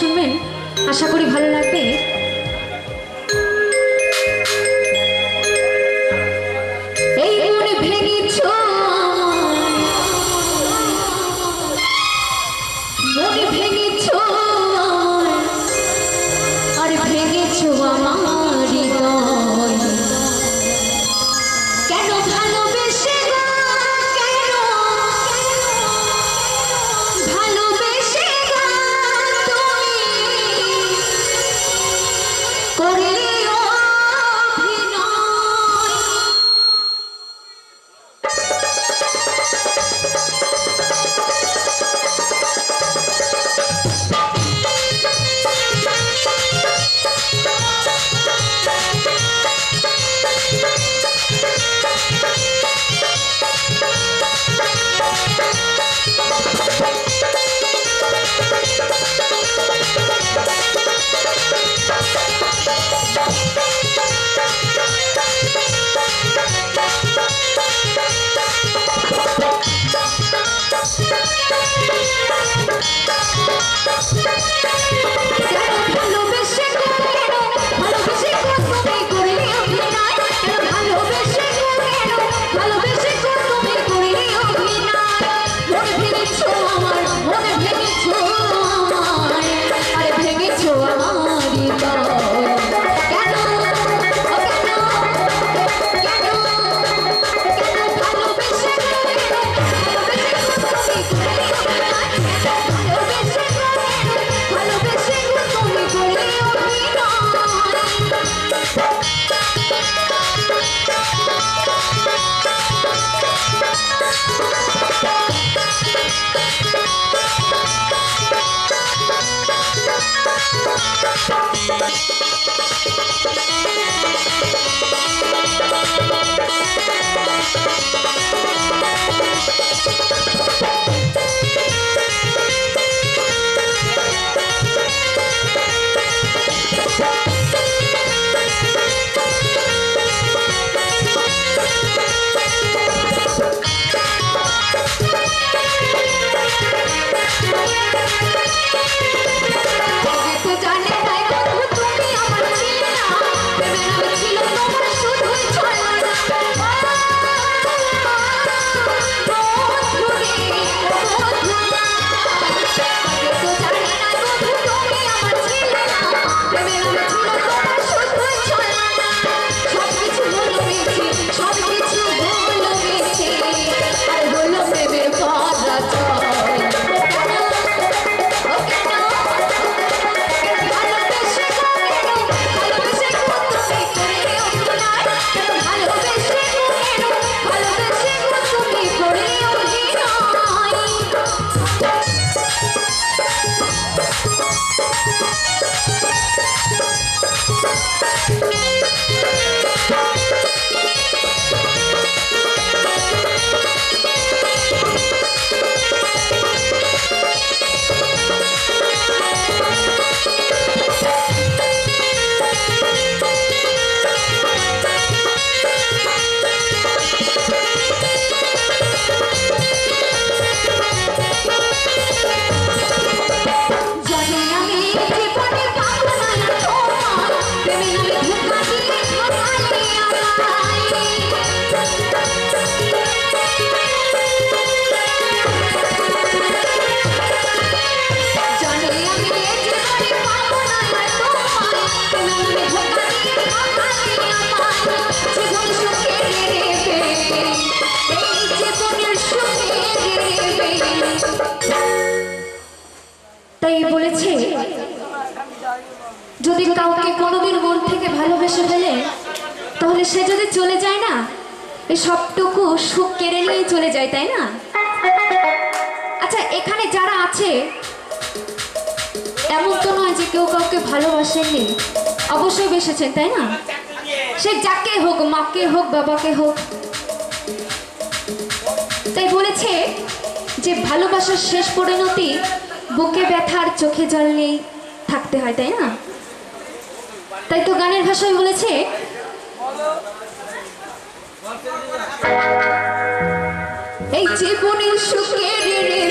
শুনবেন? আশা করি ভালো লাগবে। যদি কাউকে কোনোদিন মন থেকে ভালোবেসে ফেলে, তাহলে সে যদি চলে যায় না এই সবটুকু সুখ কেড়ে নিয়েই চলে যায়, তাই না? আচ্ছা এখানে যারা আছে, এমন তো নয় যে কেউ কাউকে ভালোবাসেননি, অবশ্যই বেসেছেন, তাই না? সে যাকে হোক, মাকে হোক, বাবাকে হোক, তাই বলেছে যে ভালোবাসার শেষ পরিণতি বুকে ব্যথার চোখে জল নেই থাকতে হয়, তাই না? তাই তো গানের ভাষায় বলেছে। এই জীবনের সুখের রে